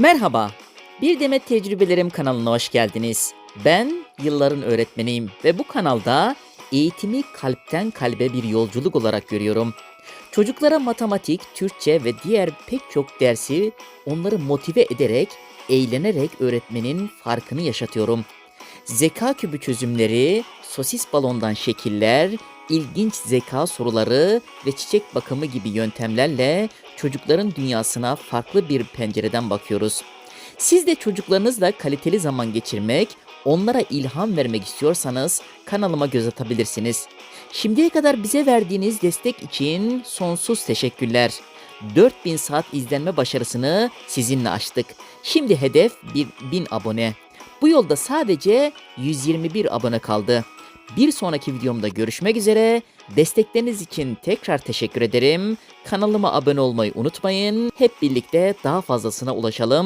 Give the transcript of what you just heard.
Merhaba, Bir Demet Tecrübelerim kanalına hoş geldiniz. Ben yılların öğretmeniyim ve bu kanalda eğitimi kalpten kalbe bir yolculuk olarak görüyorum. Çocuklara matematik, Türkçe ve diğer pek çok dersi onları motive ederek, eğlenerek öğretmenin farkını yaşatıyorum. Zeka kübü çözümleri, sosis balondan şekiller, ilginç zeka soruları ve çiçek bakımı gibi yöntemlerle çocukların dünyasına farklı bir pencereden bakıyoruz. Siz de çocuklarınızla kaliteli zaman geçirmek, onlara ilham vermek istiyorsanız kanalıma göz atabilirsiniz. Şimdiye kadar bize verdiğiniz destek için sonsuz teşekkürler. 4000 saat izlenme başarısını sizinle açtık. Şimdi hedef bir 1000 abone. Bu yolda sadece 121 abone kaldı. Bir sonraki videomda görüşmek üzere. Destekleriniz için tekrar teşekkür ederim. Kanalıma abone olmayı unutmayın. Hep birlikte daha fazlasına ulaşalım.